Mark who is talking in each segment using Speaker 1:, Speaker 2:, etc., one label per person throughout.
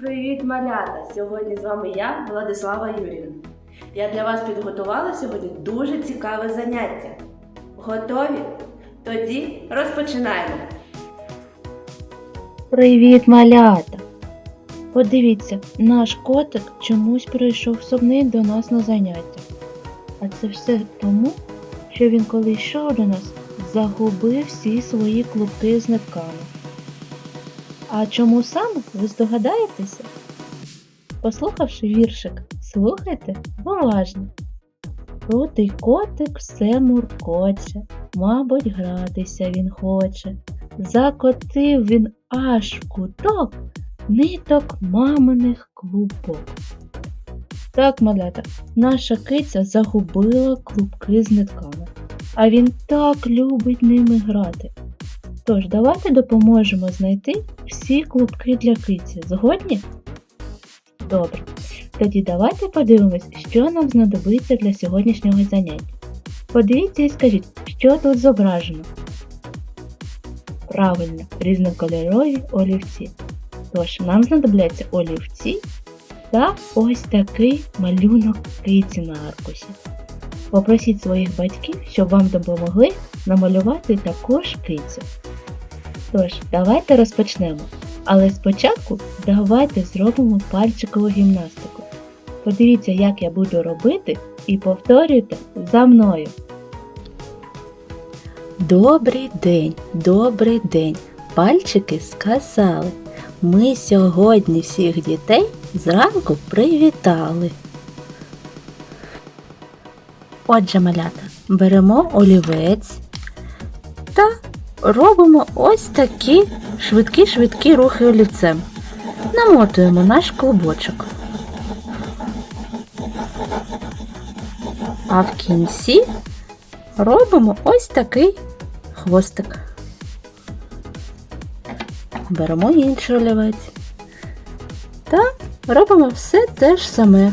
Speaker 1: Привіт, малята! Сьогодні з вами я, Владислава Юрівна. Я для вас підготувала сьогодні дуже цікаве заняття. Готові? Тоді розпочинаємо.
Speaker 2: Привіт, малята! Подивіться, наш котик чомусь прийшов сумний до нас на заняття. А це все тому, що він коли йшов до нас, загубив всі свої клубки з нитками. А чому саме, ви здогадаєтеся? Послухавши віршик, слухайте уважно. Крутий котик все муркоче, мабуть, гратися він хоче. Закотив він аж в куток ниток маминих клубок. Так, малята, наша киця загубила клубки з нитками, а він так любить ними грати. Тож, давайте допоможемо знайти всі клубки для киці. Згодні? Добре. Тоді давайте подивимось, що нам знадобиться для сьогоднішнього заняття. Подивіться і скажіть, що тут зображено. Правильно, різнокольорові олівці. Тож нам знадобляться олівці та ось такий малюнок киці на аркуші. Попросіть своїх батьків, щоб вам допомогли намалювати також кицю. Тож, давайте розпочнемо. Але спочатку давайте зробимо пальчикову гімнастику. Подивіться, як я буду робити, і повторюйте за мною. Добрий день, добрий день. Пальчики сказали. Ми сьогодні всіх дітей зранку привітали. Отже, малята, беремо олівець та робимо ось такі швидкі-швидкі рухи олівцем. Намотуємо наш клубочок. А в кінці робимо ось такий хвостик. Беремо інший олівець та робимо все те ж саме.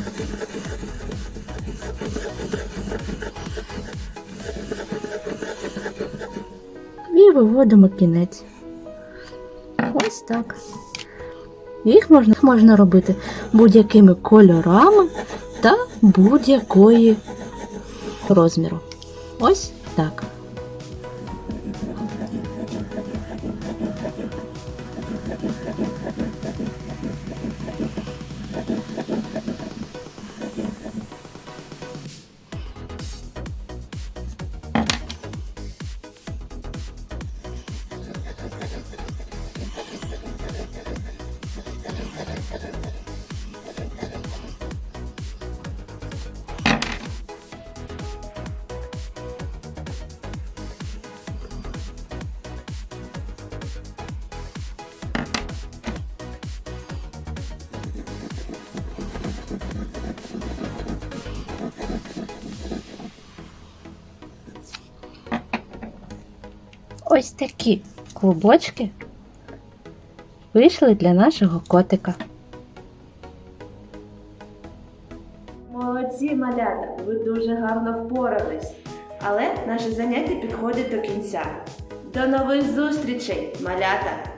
Speaker 2: Виводимо кінець. Ось так. Їх можна, можна робити будь-якими кольорами та будь-якої розміру. Ось так. Ось такі клубочки вийшли для нашого котика.
Speaker 1: Молодці, малята! Ви дуже гарно впорались. Але наше заняття підходить до кінця. До нових зустрічей, малята!